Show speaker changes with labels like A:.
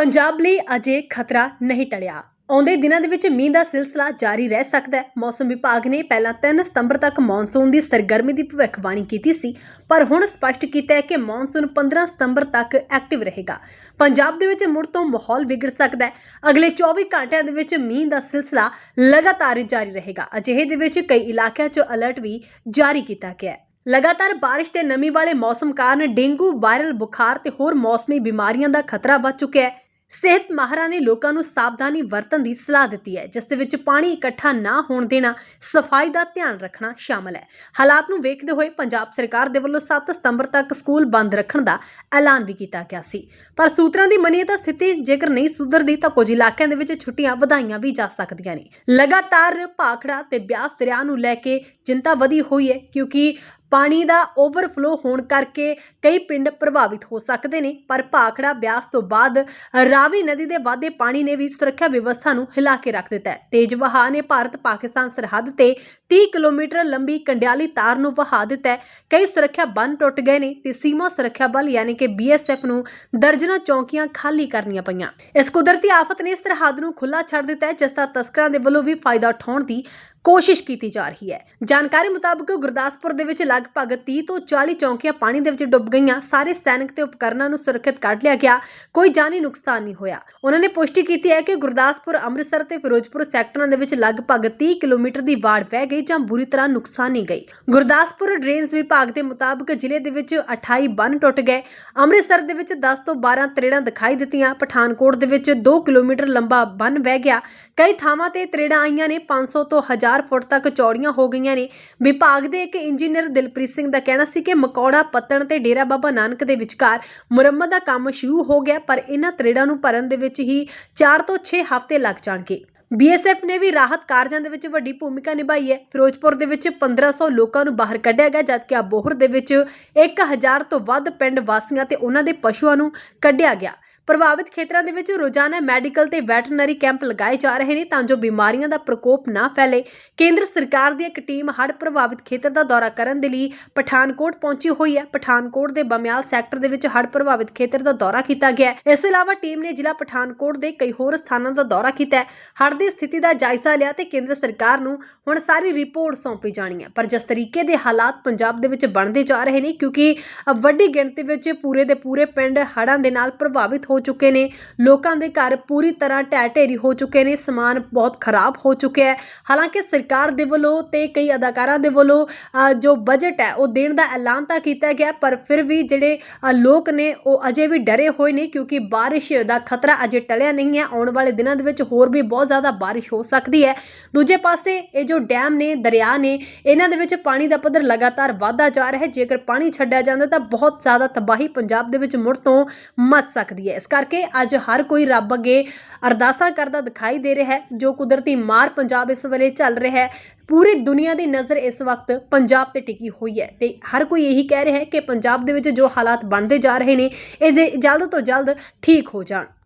A: ਪੰਜਾਬ ਲਈ ਅਜੇ ਖਤਰਾ ਨਹੀਂ ਟਲਿਆ। ਆਉਂਦੇ ਦਿਨਾਂ ਦੇ ਵਿੱਚ ਮੀਂਹ ਦਾ ਸਿਲਸਿਲਾ ਜਾਰੀ ਰਹਿ ਸਕਦਾ ਹੈ। ਮੌਸਮ ਵਿਭਾਗ ਨੇ ਪਹਿਲਾਂ 3 ਸਤੰਬਰ ਤੱਕ ਮੌਨਸੂਨ ਦੀ ਸਰਗਰਮੀ ਦੀ ਭਵਿੱਖਬਾਣੀ ਕੀਤੀ ਸੀ, ਪਰ ਹੁਣ ਸਪਸ਼ਟ ਕੀਤਾ ਹੈ ਕਿ ਮੌਨਸੂਨ 15 ਸਤੰਬਰ ਤੱਕ ਐਕਟਿਵ ਰਹੇਗਾ। ਪੰਜਾਬ ਦੇ ਵਿੱਚ ਮੁੜ ਤੋਂ ਮਾਹੌਲ ਵਿਗੜ ਸਕਦਾ ਹੈ। ਅਗਲੇ 24 ਘੰਟਿਆਂ ਦੇ ਵਿੱਚ ਮੀਂਹ ਦਾ ਸਿਲਸਿਲਾ ਲਗਾਤਾਰ ਜਾਰੀ ਰਹੇਗਾ। ਅਜਿਹੇ ਦੇ ਵਿੱਚ ਕਈ ਇਲਾਕਿਆਂ 'ਚ ਅਲਰਟ ਵੀ ਜਾਰੀ ਕੀਤਾ ਗਿਆ ਹੈ। ਲਗਾਤਾਰ ਬਾਰਿਸ਼ ਤੇ ਨਮੀ ਵਾਲੇ ਮੌਸਮ ਕਾਰਨ ਡੇਂਗੂ, ਵਾਇਰਲ ਬੁਖਾਰ ਤੇ ਹੋਰ ਮੌਸਮੀ ਬਿਮਾਰੀਆਂ ਦਾ ਖਤਰਾ ਵੱਧ ਚੁੱਕਿਆ ਹੈ। ਸਿਹਤ ਮਾਹਰਾਂ ਨੇ ਲੋਕਾਂ ਨੂੰ ਸਾਵਧਾਨੀ ਵਰਤਣ ਦੀ ਸਲਾਹ ਦਿੱਤੀ ਹੈ, ਜਿਸ ਦੇ ਵਿੱਚ ਪਾਣੀ ਇਕੱਠਾ ਨਾ ਹੋਣ ਦੇਣਾ, ਸਫ਼ਾਈ ਦਾ ਧਿਆਨ ਰੱਖਣਾ ਸ਼ਾਮਲ ਹੈ। ਹਾਲਾਤ ਨੂੰ ਵੇਖਦੇ ਹੋਏ ਪੰਜਾਬ ਸਰਕਾਰ ਦੇ ਵੱਲੋਂ 7 ਸਤੰਬਰ ਤੱਕ ਸਕੂਲ ਬੰਦ ਰੱਖਣ ਦਾ ਐਲਾਨ ਵੀ ਕੀਤਾ ਗਿਆ ਸੀ। ਪਰ ਸੂਤਰਾਂ ਦੀ ਮੰਨੀਏ ਤਾਂ ਸਥਿਤੀ ਜੇਕਰ ਨਹੀਂ ਸੁਧਰਦੀ ਤਾਂ ਕੁਝ ਇਲਾਕਿਆਂ ਦੇ ਵਿੱਚ ਛੁੱਟੀਆਂ ਵਧਾਈਆਂ ਵੀ ਜਾ ਸਕਦੀਆਂ ਨੇ। ਲਗਾਤਾਰ ਭਾਖੜਾ ਤੇ ਬਿਆਸ ਦਰਿਆ ਨੂੰ ਲੈ ਕੇ ਚਿੰਤਾ ਵਧੀ ਹੋਈ ਹੈ, ਕਿਉਂਕਿ ਪਾਣੀ ਦਾ ਓਵਰਫਲੋ ਹੋਣ ਕਰਕੇ ਕਈ ਪਿੰਡ ਪ੍ਰਭਾਵਿਤ ਹੋ ਸਕਦੇ ਨੇ, ਪਰ ਭਾਖੜਾ ਬਿਆਸ ਤੋਂ ਬਾਅਦ ਰਾਵੀ ਨਦੀ ਦੇ ਵਾਧੇ ਪਾਣੀ ਨੇ ਵੀ ਸੁਰੱਖਿਆ ਵਿਵਸਥਾ ਨੂੰ ਹਿਲਾ ਕੇ ਰੱਖ ਦਿੱਤਾ ਹੈ। ਤੇਜ਼ ਵਹਾਅ ਨੇ ਭਾਰਤ ਪਾਕਿਸਤਾਨ ਸਰਹੱਦ ਤੇ 30 ਕਿਲੋਮੀਟਰ ਲੰਬੀ ਕੰਡਿਆਲੀ ਤਾਰ ਨੂੰ ਵਹਾ ਦਿੱਤਾ ਹੈ। ਕਈ ਸੁਰੱਖਿਆ ਬੰਨ ਟੁੱਟ ਗਏ ਨੇ ਤੇ ਸੀਮਾ ਸੁਰੱਖਿਆ ਬਲ ਯਾਨੀ ਕਿ ਬੀਐਸਐਫ ਨੂੰ ਦਰਜਨਾਂ ਚੌਕੀਆਂ ਖਾਲੀ ਕਰਨੀਆਂ ਪਈਆਂ। ਇਸ ਕੁਦਰਤੀ ਆਫਤ ਨੇ ਸਰਹੱਦ ਨੂੰ ਖੁੱਲਾ ਛੱਡ ਦਿੱਤਾ ਹੈ, ਜਿਸ ਦਾ ਤਸਕਰਾਂ ਦੇ ਵੱਲੋਂ ਵੀ ਫਾਇਦਾ ਉਠਾਉਣ ਦੀ ਕੋਸ਼ਿਸ਼ ਕੀਤੀ ਜਾ ਰਹੀ ਹੈ। ਜਾਣਕਾਰੀ ਮੁਤਾਬਕ ਗੁਰਦਾਸਪੁਰ ਦੇ ਵਿੱਚ ਲਗਭਗ 30 ਤੋਂ 40 ਚੌਂਕੀਆਂ ਪਾਣੀ ਦੇ ਵਿੱਚ ਡੁੱਬ ਗਈਆਂ। ਸਾਰੇ ਸੈਨਿਕ ਤੇ ਉਪਕਰਨਾਂ ਨੂੰ ਸੁਰੱਖਿਅਤ ਕੱਢ ਲਿਆ ਗਿਆ। ਕੋਈ ਜਾਨੀ ਨੁਕਸਾਨ ਨਹੀਂ ਹੋਇਆ। ਉਹਨਾਂ ਨੇ ਪੁਸ਼ਟੀ ਕੀਤੀ ਹੈ ਕਿ ਗੁਰਦਾਸਪੁਰ, ਅੰਮ੍ਰਿਤਸਰ ਤੇ ਫਿਰੋਜ਼ਪੁਰ ਸੈਕਟਰਾਂ ਦੇ ਵਿੱਚ ਲਗਭਗ 30 ਕਿਲੋਮੀਟਰ ਦੀ ਵਾੜ ਵਹਿ ਗਈ ਜਾਂ ਬੁਰੀ ਤਰ੍ਹਾਂ ਨੁਕਸਾਨੀ ਗਈ। ਗੁਰਦਾਸਪੁਰ ਡਰੇਨਸ ਵਿਭਾਗ ਦੇ ਮੁਤਾਬਕ ਜ਼ਿਲ੍ਹੇ ਦੇ ਵਿੱਚ 28 ਬੰਨ ਟੁੱਟ ਗਏ। ਅੰਮ੍ਰਿਤਸਰ ਦੇ ਵਿੱਚ 10 ਤੋਂ 12 ਤਰੇੜਾਂ ਦਿਖਾਈ ਦਿੱਤੀਆਂ। ਪਠਾਨਕੋਟ ਦੇ ਵਿੱਚ 2 ਕਿਲੋਮੀਟਰ ਲੰਬਾ ਬੰਨ ਵਹਿ ਗਿਆ। ਕਈ ਥਾਵਾਂ ਤੇ ਤਰੇੜਾਂ ਆਈਆਂ ਨੇ। 500 ਤੋਂ 1000 ਫੁੱਟ ਤੱਕ ਚੌੜੀਆਂ ਹੋ ਗਈਆਂ ਨੇ। ਵਿਭਾਗ ਦੇ ਇੱਕ ਇੰਜੀਨੀਅਰ ਦਿਲਪ੍ਰੀਤ ਸਿੰਘ ਦਾ ਕਹਿਣਾ ਸੀ ਕਿ ਮਕੌੜਾ ਪੱਤਣ ਤੇ ਡੇਰਾ ਬਾਬਾ ਨਾਨਕ ਦੇ ਵਿਚਕਾਰ ਮੁਰੰਮਤ ਦਾ ਕੰਮ ਸ਼ੁਰੂ ਹੋ ਗਿਆ, ਪਰ ਇਹਨਾਂ ਤਰੇੜਾਂ ਨੂੰ ਭਰਨ ਦੇ ਵਿੱਚ ਹੀ 4 ਤੋਂ 6 ਹਫ਼ਤੇ ਲੱਗ ਜਾਣਗੇ। ਬੀਐਸਐਫ ਨੇ ਵੀ ਰਾਹਤ ਕਾਰਜਾਂ ਦੇ ਵਿੱਚ ਵੱਡੀ ਭੂਮਿਕਾ ਨਿਭਾਈ ਹੈ। ਫਿਰੋਜ਼ਪੁਰ ਦੇ ਵਿੱਚ 1500 ਲੋਕਾਂ ਨੂੰ ਬਾਹਰ ਕੱਢਿਆ ਗਿਆ, ਜਦਕਿ ਅਬੋਹਰ ਦੇ ਵਿੱਚ 1000 ਤੋਂ ਵੱਧ ਪਿੰਡ ਵਾਸੀਆਂ ਤੇ ਉਹਨਾਂ ਦੇ ਪਸ਼ੂਆਂ ਨੂੰ ਕੱਢਿਆ ਗਿਆ। ਪ੍ਰਭਾਵਿਤ ਖੇਤਰਾਂ ਦੇ ਵਿੱਚ ਰੋਜ਼ਾਨਾ ਮੈਡੀਕਲ ਤੇ ਵੈਟਰਨਰੀ ਕੈਂਪ ਲਗਾਏ ਜਾ ਰਹੇ ਨੇ ਤਾਂ ਜੋ ਬਿਮਾਰੀਆਂ ਦਾ ਪ੍ਰਕੋਪ ਨਾ ਫੈਲੇ। ਕੇਂਦਰ ਸਰਕਾਰ ਦੀ ਇੱਕ ਟੀਮ ਹੜ੍ਹ ਪ੍ਰਭਾਵਿਤ ਖੇਤਰ ਦਾ ਦੌਰਾ ਕਰਨ ਦੇ ਲਈ ਪਠਾਨਕੋਟ ਪਹੁੰਚੀ ਹੋਈ ਹੈ। ਪਠਾਨਕੋਟ ਦੇ ਬਮਿਆਲ ਸੈਕਟਰ ਦੇ ਵਿੱਚ ਹੜ੍ਹ ਪ੍ਰਭਾਵਿਤ ਖੇਤਰ ਦਾ ਦੌਰਾ ਕੀਤਾ ਗਿਆ ਹੈ। ਇਸ ਤੋਂ ਇਲਾਵਾ ਟੀਮ ਨੇ ਜ਼ਿਲ੍ਹਾ ਪਠਾਨਕੋਟ ਦੇ ਕਈ ਹੋਰ ਸਥਾਨਾਂ ਦਾ ਦੌਰਾ ਕੀਤਾ ਹੈ। ਹੜ੍ਹ ਦੀ ਸਥਿਤੀ ਦਾ ਜਾਇਜ਼ਾ ਲਿਆ ਤੇ ਕੇਂਦਰ ਸਰਕਾਰ ਨੂੰ ਹੁਣ ਸਾਰੀ ਰਿਪੋਰਟ ਸੌਂਪੀ ਜਾਣੀ ਹੈ। ਪਰ ਜਿਸ ਤਰੀਕੇ ਦੇ ਹਾਲਾਤ ਪੰਜਾਬ ਦੇ ਵਿੱਚ ਬਣਦੇ ਜਾ ਰਹੇ ਨੇ, ਕਿਉਂਕਿ ਵੱਡੀ ਗਿਣਤੀ ਵਿੱਚ ਪੂਰੇ ਦੇ ਪੂਰੇ ਪਿੰਡ ਹੜ੍ਹਾਂ ਦੇ ਨਾਲ ਪ੍ਰਭਾਵਿਤ ਹੋ ਚੁੱਕੇ ਨੇ। ਲੋਕਾਂ ਦੇ ਘਰ ਪੂਰੀ ਤਰ੍ਹਾਂ ਢਹਿ ਢੇਰੀ ਹੋ ਚੁੱਕੇ ਨੇ। ਸਮਾਨ ਬਹੁਤ ਖਰਾਬ ਹੋ ਚੁੱਕਿਆ ਹੈ। ਹਾਲਾਂਕਿ ਸਰਕਾਰ ਦੇ ਵੱਲੋਂ ਤੇ ਕਈ ਅਦਾਕਾਰਾਂ ਦੇ ਵੱਲੋਂ ਜੋ ਬਜਟ ਹੈ, ਉਹ ਦੇਣ ਦਾ ਐਲਾਨ ਤਾਂ ਕੀਤਾ ਗਿਆ, ਪਰ ਫਿਰ ਵੀ ਜਿਹੜੇ ਲੋਕ ਨੇ, ਉਹ ਅਜੇ ਵੀ ਡਰੇ ਹੋਏ ਨੇ, ਕਿਉਂਕਿ ਬਾਰਿਸ਼ ਦਾ ਖਤਰਾ ਅਜੇ ਟਲਿਆ ਨਹੀਂ ਹੈ। ਆਉਣ ਵਾਲੇ ਦਿਨਾਂ ਦੇ ਵਿੱਚ ਹੋਰ ਵੀ ਬਹੁਤ ਜ਼ਿਆਦਾ ਬਾਰਿਸ਼ ਹੋ ਸਕਦੀ ਹੈ। ਦੂਜੇ ਪਾਸੇ, ਇਹ ਜੋ ਡੈਮ ਨੇ, ਦਰਿਆ ਨੇ, ਇਹਨਾਂ ਦੇ ਵਿੱਚ ਪਾਣੀ ਦਾ ਪੱਧਰ ਲਗਾਤਾਰ ਵਧਦਾ ਜਾ ਰਿਹਾ ਹੈ। ਜੇਕਰ ਪਾਣੀ ਛੱਡਿਆ ਜਾਂਦਾ ਤਾਂ ਬਹੁਤ ਜ਼ਿਆਦਾ ਤਬਾਹੀ ਪੰਜਾਬ ਦੇ ਵਿੱਚ ਮੁੜ ਤੋਂ ਮਚ ਸਕਦੀ ਹੈ। ਇਸ ਕਰਕੇ ਅੱਜ ਹਰ ਕੋਈ ਰੱਬ ਅੱਗੇ ਅਰਦਾਸਾਂ ਕਰਦਾ ਦਿਖਾਈ ਦੇ ਰਿਹਾ ਹੈ, ਜੋ ਕੁਦਰਤੀ ਮਾਰ ਪੰਜਾਬ ਇਸ ਵੇਲੇ ਚੱਲ ਰਿਹਾ ਹੈ। ਪੂਰੀ ਦੁਨੀਆ ਦੀ ਨਜ਼ਰ ਇਸ ਵਕਤ ਪੰਜਾਬ ਤੇ ਟਿਕੀ ਹੋਈ ਹੈ ਤੇ ਹਰ ਕੋਈ ਇਹੀ ਕਹਿ ਰਿਹਾ ਹੈ ਕਿ ਪੰਜਾਬ ਦੇ ਵਿੱਚ ਜੋ ਹਾਲਾਤ ਬਣਦੇ ਜਾ ਰਹੇ ਨੇ, ਇਹ ਜੇ ਜਲਦ ਤੋਂ ਜਲਦ ਠੀਕ ਹੋ ਜਾਣ।